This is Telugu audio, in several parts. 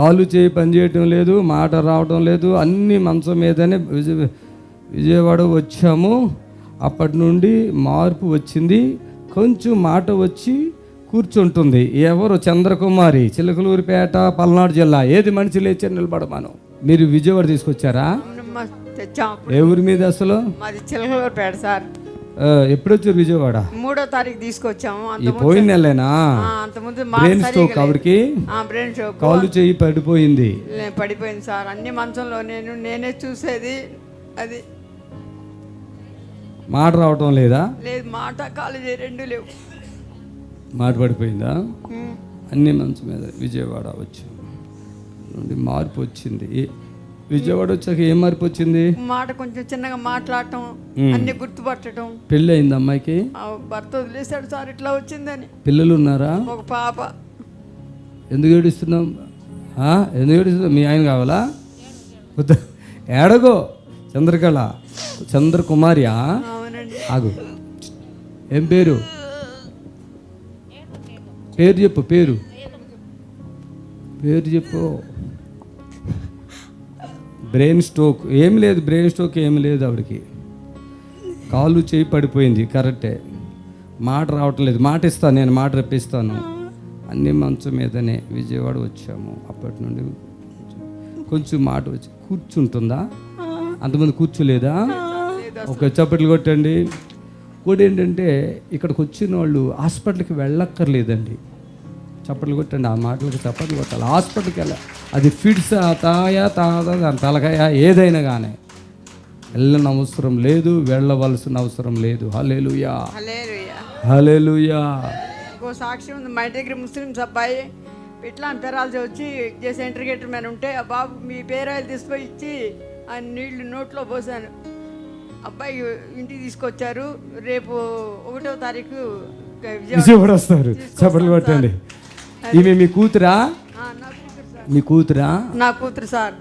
కాలు చేయి పని చేయటం లేదు మాట రావటం లేదు అన్ని మంచం మీదనే విజయ విజయవాడ వచ్చాము. అప్పటి నుండి మార్పు వచ్చింది. కొంచెం మాట వచ్చి కూర్చుంటుంది. ఎవరు? చంద్రకుమారి చిలకలూరిపేట పల్నాడు జిల్లా. ఏది మనిషి లేచి నిలబడమాను? మీరు విజయవాడ తీసుకొచ్చారా? ఊరి మీద అసలు? చిలకలూరుపేట సార్. ఎప్పుడు వచ్చారు విజయవాడ? మూడో తారీఖు తీసుకొచ్చాము. ఈ అంత పోయిన నెలేనా అంతకుముందు బ్రెయిన్ స్ట్రోక్ ఆవిడకి బ్రెయిన్ షోక్ కాలు చేయి పడిపోయింది. పడిపోయింది సార్. అన్ని మంచంలో నేను నేనే చూసేది అది. మాట రావటం లేదా? లేదు మాట కాలేజీ రెండు లేవు. మాట పడిపోయిందా. అన్ని మంచం మీద విజయవాడ వచ్చాం నుండి మార్పు వచ్చింది. విజయవాడ వచ్చాక ఏం మార్పు వచ్చింది? మాట కొంచెం చిన్నగా మాట్లాడటం అన్ని గుర్తుపట్టడం. పెళ్ళి అయింది అమ్మాయికి భర్త వదిలేశాడు సార్ ఇట్లా వచ్చిందని. పిల్లలు ఉన్నారా? ఒక పాప. ఎందుకు ఏడుస్తున్నాం? ఎందుకు ఏడుస్తున్నాం మీ ఆయన కావాలా? ఏడగో. చంద్రకళ. చంద్రకుమారియా ఆగు. ఏం పేరు? పేరు చెప్పు పేరు. పేరు చెప్పు. బ్రెయిన్ స్ట్రోక్ ఏం లేదు బ్రెయిన్ స్ట్రోక్ ఏం లేదు ఆవిడకి. కాలు చేయి పడిపోయింది కరెక్టే. మాట రావటం లేదు మాట ఇస్తాను నేను మాట రప్పిస్తాను. అన్ని మంచం మీదనే విజయవాడ వచ్చాము. అప్పటి నుండి కొంచెం మాట వచ్చి కూర్చుంటుందా? అంతమంది కూర్చోలేదా? ఒక చప్పట్లు కొట్టండి. కూడా ఏంటంటే ఇక్కడికి వచ్చిన వాళ్ళు హాస్పిటల్కి వెళ్ళక్కర్లేదండి. చప్పట్లు కొట్టండి ఆ మాటలకు చప్పట్లు కొట్టాలి. హాస్పిటల్కి వెళ్ళ అది ఫిట్స్ తాయా తాదా దాని తలకాయ ఏదైనా కానీ వెళ్ళని అవసరం లేదు వెళ్ళవలసిన అవసరం లేదు. హలేలుయా హలేలుయా ఇంకో సాక్షి ఉంది మా దగ్గర ముస్లిమ్స్ అబ్బాయి. ఇట్లా పెరాల్సి వచ్చి చేసే ఇంటర్గేటర్ మ్యాన్ ఉంటే ఆ బాబు మీ పేరాయిలు తీసుకొని ఇచ్చి ఆ నీళ్ళు నోట్లో పోసాను. అబ్బాయి ఇంటికి తీసుకొచ్చారు. రేపు ఒకటో తారీఖు విజయవాడ వస్తారు. చప్పట్లు కొట్టండి. ఈమె మీ కూతురా? మీ కూతురా? నా కూతురు సార్.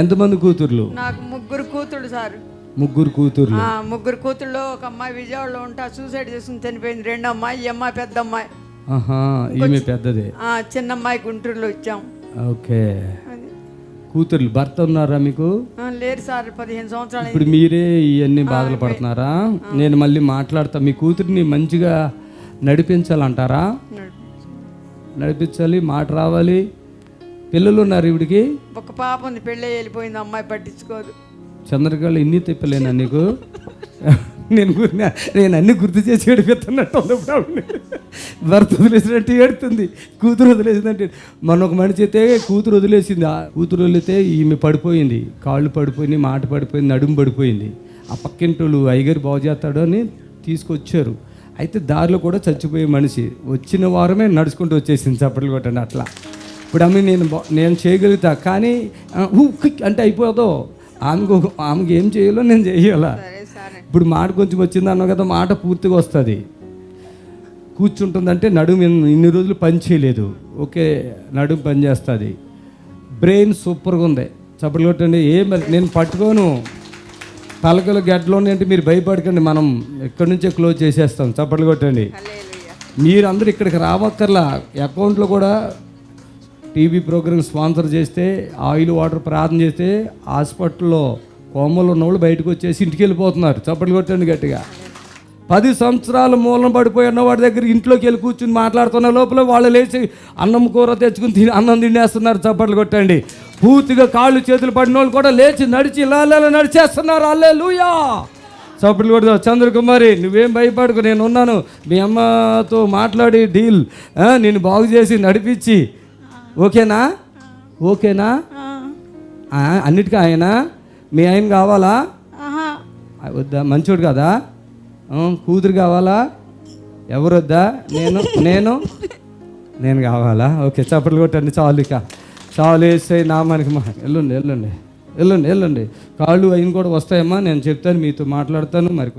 ఎంతమంది కూతుర్లు? నాకు ముగ్గురు కూతురు సార్. ముగ్గురు కూతుర్లు. ముగ్గురు కూతుళ్ళలో ఒక అమ్మాయి విజయవాడలో ఉంటా సూసైడ్ చేసుకుని చనిపోయింది రెండో అమ్మాయి ఈ అమ్మాయి పెద్ద అమ్మాయి. ఈమె పెద్దదే. చిన్న అమ్మాయి గుంటూరులో ఇచ్చాం. ఓకే. కూతుర్లు భర్త ఉన్నారా మీకు? లేరు సార్ పదిహేను సంవత్సరాలు ఇప్పుడు మీరే ఇవన్నీ బాధలు పడుతున్నారా? నేను మళ్ళీ మాట్లాడతా. మీ కూతురిని మంచిగా నడిపించాలంటారా. నడిపించాలి మాట రావాలి. పిల్లలు ఉన్నారు ఇవిడికి. ఒక పాప ఉంది పెళ్ళి వెళ్ళిపోయింది అమ్మాయి పట్టించుకోదు. చంద్రకళ ఇన్ని తిప్పలేనా నీకు? నేను నేను అన్ని గుర్తు చేసి ఏడిపిస్తున్నట్టు ఉంది ఇప్పుడు. భర్త వదిలేసినట్టు ఏడుతుంది కూతురు వదిలేసినట్టు మొన్న ఒక మనిషి అయితే కూతురు వదిలేసింది. ఆ కూతురు వదిలితే ఈమె పడిపోయింది కాళ్ళు పడిపోయింది మాట పడిపోయింది నడుము పడిపోయింది. ఆ పక్కింటోళ్ళు అయ్యగారు బాగు చేస్తాడు అని తీసుకొచ్చారు. అయితే దారిలో కూడా చచ్చిపోయే మనిషి వచ్చిన వారమే నడుచుకుంటూ వచ్చేసింది చప్పట్లు కొట్టండి అట్లా. ఇప్పుడు ఆమె నేను నేను చేయగలుగుతా కానీ క్విక్ అంటే అయిపోదో. ఆమెకు ఆమెకి ఏం చేయాలో నేను చేయాలా. ఇప్పుడు మాట కొంచెం వచ్చింది అన్నావు కదా మాట పూర్తిగా వస్తుంది. కూర్చుంటుందంటే నడుము ఇన్ని- రోజులు పని చేయలేదు. ఓకే నడుము పని చేస్తుంది. బ్రెయిన్ సూపర్గా ఉంది. చప్పట్లు కొట్టండి ఏం నేను పట్టుకోను. తలకలు గడ్డలో అంటే మీరు భయపడకండి మనం ఎక్కడి నుంచే క్లోజ్ చేసేస్తాం చప్పట్లు కొట్టండి. మీరందరూ ఇక్కడికి రావక్కర్లా అకౌంట్లో కూడా టీవీ ప్రోగ్రామ్ స్పాన్సర్ చేస్తే ఆయిల్ వాటర్ ప్రార్థన చేస్తే హాస్పిటల్లో కోమలు ఉన్నవాళ్ళు బయటకు వచ్చేసి ఇంటికి వెళ్ళిపోతున్నారు చప్పట్లు కొట్టండి గట్టిగా. పది సంవత్సరాల మూలన పడిపోయి ఉన్న వాడి దగ్గర ఇంట్లోకి వెళ్ళి కూర్చుని మాట్లాడుతున్న లోపల వాళ్ళు లేచి అన్నం కూర తెచ్చుకుని తిని అన్నం తినేస్తున్నారు చప్పట్లు కొట్టండి. పూర్తిగా కాళ్ళు చేతులు పడిన వాళ్ళు కూడా లేచి నడిచి ఇలా నడిచేస్తున్నారు. అల్లే లూయా చప్పట్లు కొడదాం చంద్రకుమారి నువ్వేం భయపడకు నేను ఉన్నాను. మీ అమ్మతో మాట్లాడి డీల్. ఆ, నిన్ను బాగు చేసి నడిపించి. ఓకేనా? ఓకేనా? అన్నిటికీ ఆయన? మీ ఆయన కావాలా? వద్దా? మంచోడు కదా? కూతురు కావాలా? ఎవరు వద్దా? నేను నేను? నేను కావాలా? ఓకే చప్పట్లు కొట్టండి చాలు ఇక. చాలేసే నామానికి మా ఎల్లుండి వెళ్ళండి ఎల్లుండి ఎల్లుండి. కాళ్ళు అయిన కూడా వస్తాయమ్మా నేను చెప్తాను మీతో మాట్లాడతాను మరి